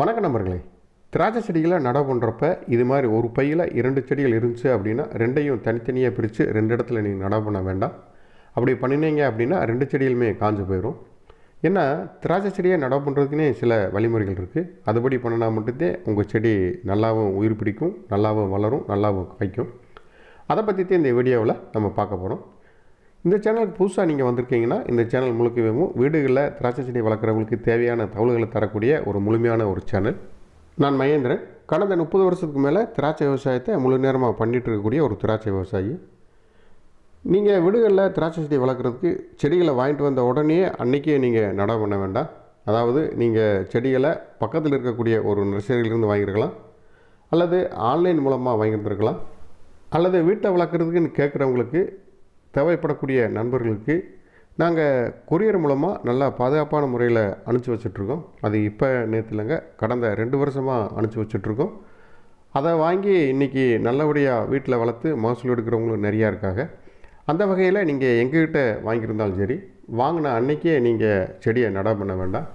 வணக்கம் நண்பர்களே. திராட்சை செடிகளை நடவு பண்ணுறப்ப இது மாதிரி ஒரு பையில் இரண்டு செடிகள் இருந்துச்சு அப்படின்னா ரெண்டையும் தனித்தனியாக பிரித்து ரெண்டு இடத்துல நீங்கள் நடவு பண்ண வேண்டாம். அப்படி பண்ணினீங்க அப்படின்னா ரெண்டு செடிகளுமே காஞ்சு போயிடும் ஏன்னா திராட்சை செடியை நடவு பண்ணுறதுக்குனே சில வழிமுறைகள் இருக்குது அதுபடி பண்ணினா மட்டும்தான் உங்கள் செடி நல்லாவும் உயிர் பிடிக்கும் நல்லாவும் வளரும் நல்லாவும் வைக்கும். அதை பற்றி தான் இந்த வீடியோவில் நம்ம பார்க்க போகிறோம் இந்த சேனலுக்கு புதுசாக நீங்கள் வந்திருக்கீங்கன்னா இந்த சேனல் முழுக்கவே வீடுகளில் திராட்சை செடி வளர்க்குறவங்களுக்கு தேவையான தகவல்களை தரக்கூடிய ஒரு முழுமையான ஒரு சேனல் நான் மகேந்திரன். கடந்த முப்பது வருஷத்துக்கு மேலே திராட்சை விவசாயத்தை முழு நேரமாக பண்ணிகிட்டு இருக்கக்கூடிய ஒரு திராட்சை விவசாயி. நீங்கள் வீடுகளில் திராட்சை செடி வளர்க்குறதுக்கு செடிகளை வாங்கிட்டு வந்த உடனே அன்றைக்கே நீங்கள் நடவு பண்ண வேண்டாம். அதாவது நீங்கள் செடிகளை பக்கத்தில் இருக்கக்கூடிய ஒரு நர்சரியிலிருந்து வாங்கியிருக்கலாம். அல்லது ஆன்லைன் மூலமாக வாங்கியிருந்துருக்கலாம். அல்லது வீட்டை வளர்க்குறதுக்குன்னு கேட்குறவங்களுக்கு தேவைப்படக்கூடிய நண்பர்களுக்கு நாங்கள் கொரியர் மூலமாக நல்லா பாதுகாப்பான முறையில் அனுப்பிச்சி வச்சுட்ருக்கோம் அது இப்போ நேற்று இல்லைங்க கடந்த ரெண்டு வருஷமாக அனுப்பிச்சி வச்சிட்ருக்கோம் அதை வாங்கி இன்றைக்கி நல்லபடியாக வீட்டில் வளர்த்து மகசூல் எடுக்கிறவங்களும் நிறையா இருக்காங்க. அந்த வகையில் நீங்கள் எங்ககிட்ட வாங்கியிருந்தாலும் சரி வாங்கின அன்னைக்கே நீங்கள் செடியை நட பண்ண வேண்டாம்.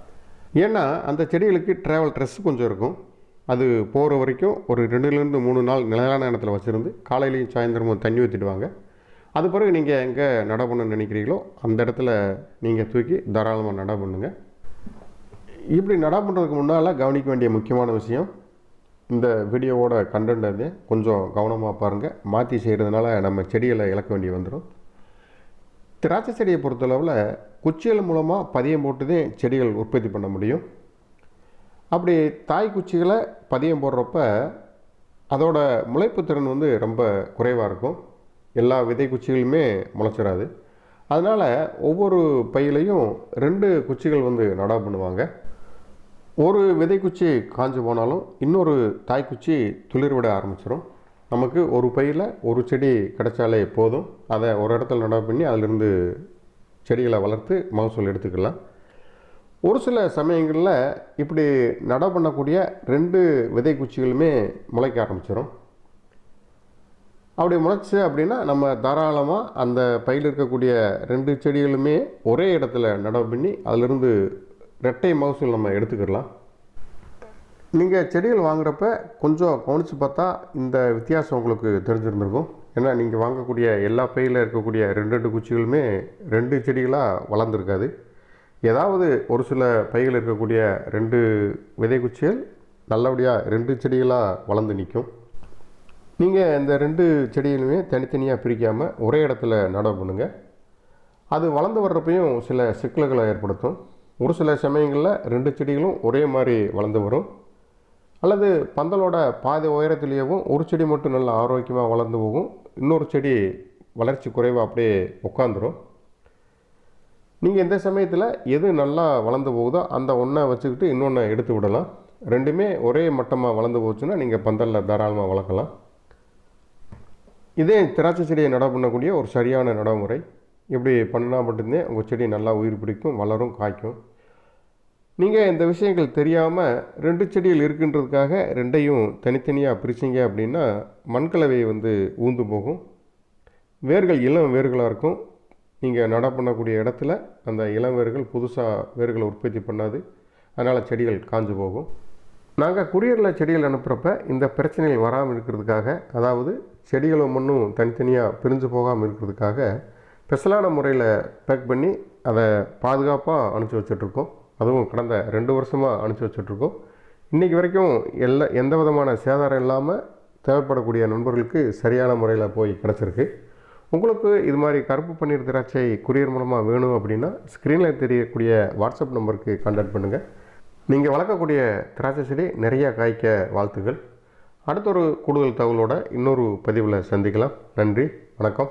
ஏன்னா அந்த செடிகளுக்கு ட்ராவல் ட்ரெஸ் கொஞ்சம் இருக்கும். அது போகிற வரைக்கும் ஒரு ரெண்டுலேருந்து மூணு நாள் நிலையான இடத்துல வச்சுருந்து காலையிலையும் சாயந்தரமும் தண்ணி ஊற்றிடுவாங்க அது பிறகு நீங்கள் எங்கே நட பண்ணணும்னு நினைக்கிறீங்களோ அந்த இடத்துல நீங்கள் தூக்கி தாராளமாக நட பண்ணுங்க. இப்படி நட பண்ணுறதுக்கு முன்னால் கவனிக்க வேண்டிய முக்கியமான விஷயம் இந்த வீடியோவோட கண்டென்ட் வந்து கொஞ்சம் கவனமாக பாருங்கள் மாற்றி செய்கிறதுனால நம்ம செடிகளை இழக்க வேண்டி வந்துடும் திராட்சை செடியை பொறுத்தளவில் குச்சிகள் மூலமாக பதியம் போட்டுதான் செடிகள் உற்பத்தி பண்ண முடியும். அப்படி தாய் குச்சிகளை பதியம் போடுறப்ப அதோட முளைப்பு திறன் வந்து ரொம்ப குறைவாக இருக்கும். எல்லா விதை குச்சிகளுமே முளைச்சிடாது அதனால் ஒவ்வொரு பையிலையும் ரெண்டு குச்சிகள் வந்து நடா பண்ணுவாங்க. ஒரு விதை குச்சி காஞ்சு போனாலும் இன்னொரு தாய்க்குச்சி துளிர் விட ஆரம்பிச்சிடும் நமக்கு ஒரு பையில் ஒரு செடி கிடைச்சாலே போதும். அதை ஒரு இடத்துல நடவு பண்ணி அதிலிருந்து செடிகளை வளர்த்து மகசூல் எடுத்துக்கலாம். ஒரு சில சமயங்களில் இப்படி நடவு பண்ணக்கூடிய ரெண்டு விதை குச்சிகளுமே முளைக்க ஆரம்பிச்சிடும் அப்படி முளைச்சி அப்படின்னா நம்ம தாராளமாக அந்த பையில் இருக்கக்கூடிய ரெண்டு செடிகளுமே ஒரே இடத்துல நடவு பண்ணி அதிலிருந்து ரெட்டை மகசூல் நம்ம எடுத்துக்கிடலாம். நீங்கள் செடிகள் வாங்குறப்ப கொஞ்சம் கவனித்து பார்த்தா இந்த வித்தியாசம் உங்களுக்கு தெரிஞ்சிருந்திருக்கும். ஏன்னா நீங்கள் வாங்கக்கூடிய எல்லா பையில் இருக்கக்கூடிய ரெண்டு ரெண்டு குச்சிகளுமே ரெண்டு செடிகளாக வளர்ந்துருக்காது. ஏதாவது ஒரு சில பைகள் இருக்கக்கூடிய ரெண்டு விதை குச்சிகள் நல்லபடியாக ரெண்டு செடிகளாக வளர்ந்து நிற்கும். நீங்கள் இந்த ரெண்டு செடியிலுமே தனித்தனியாக பிரிக்காமல் ஒரே இடத்துல நடவு பண்ணுங்கள் அது வளர்ந்து வர்றப்பையும் சில சிக்கல்களை ஏற்படுத்தும். ஒரு சில சமயங்களில் ரெண்டு செடிகளும் ஒரே மாதிரி வளர்ந்து வரும். அல்லது பந்தலோட பாதி உயரத்துலேயேவும் ஒரு செடி மட்டும் நல்லா ஆரோக்கியமாக வளர்ந்து போகும். இன்னொரு செடி வளர்ச்சி குறைவாக அப்படியே உட்காந்துரும் நீங்கள் இந்த சமயத்தில் எது நல்லா வளர்ந்து போகுதோ அந்த ஒன்றை வச்சுக்கிட்டு இன்னொன்று எடுத்து விடலாம். ரெண்டுமே ஒரே மட்டமாக வளர்ந்து போச்சுன்னா நீங்கள் பந்தலில் தாராளமாக வளர்க்கலாம். இதே திராட்சை செடியை நட பண்ணக்கூடிய ஒரு சரியான நடைமுறை. இப்படி பண்ணினா மட்டும்தான் உங்கள் செடி நல்லா உயிர் பிடிக்கும் வளரும் காய்க்கும். நீங்கள் இந்த விஷயங்கள் தெரியாமல் ரெண்டு செடிகள் இருக்குன்றதுக்காக ரெண்டையும் தனித்தனியாக பிரிச்சிங்க அப்படின்னா மண்கலவை வந்து ஊந்து போகும். வேர்கள் இளம் வேர்களாக இருக்கும். நீங்கள் நட பண்ணக்கூடிய இடத்துல அந்த இளம் வேர்கள் புதுசாக வேர்களை உற்பத்தி பண்ணாது. அதனால் செடிகள் காஞ்சு போகும். நாங்கள் குரியரில் செடிகள் அனுப்புகிறப்ப இந்த பிரச்சனைகள் வராமல் இருக்கிறதுக்காக அதாவது செடிகளும் மண்ணும் தனித்தனியாக பிரிஞ்சு போகாமல் இருக்கிறதுக்காக ஸ்பெஷலான முறையில் பேக் பண்ணி அதை பாதுகாப்பாக அனுப்பிச்சி வச்சிட்ருக்கோம் அதுவும் கடந்த ரெண்டு வருஷமாக அனுப்பிச்சி வச்சிட்ருக்கோம் இன்றைக்கி வரைக்கும் எல்லா எந்த விதமான சேதாரம் இல்லாமல் தேவைப்படக்கூடிய நண்பர்களுக்கு சரியான முறையில் போய் கிடச்சிருக்கு. உங்களுக்கு இது மாதிரி கருப்பு பன்னீர் திராட்சை குரியர் மூலமாக வேணும் அப்படின்னா ஸ்க்ரீனில் தெரியக்கூடிய வாட்ஸ்அப் நம்பருக்கு கான்டாக்ட் பண்ணுங்கள் நீங்கள் வளர்க்கக்கூடிய திராட்சை செடி நிறையா காய்க்க வாழ்த்துக்கள். அடுத்த ஒரு கூடுதல் தகவலோட இன்னொரு பதிவில் சந்திக்கலாம். நன்றி வணக்கம்.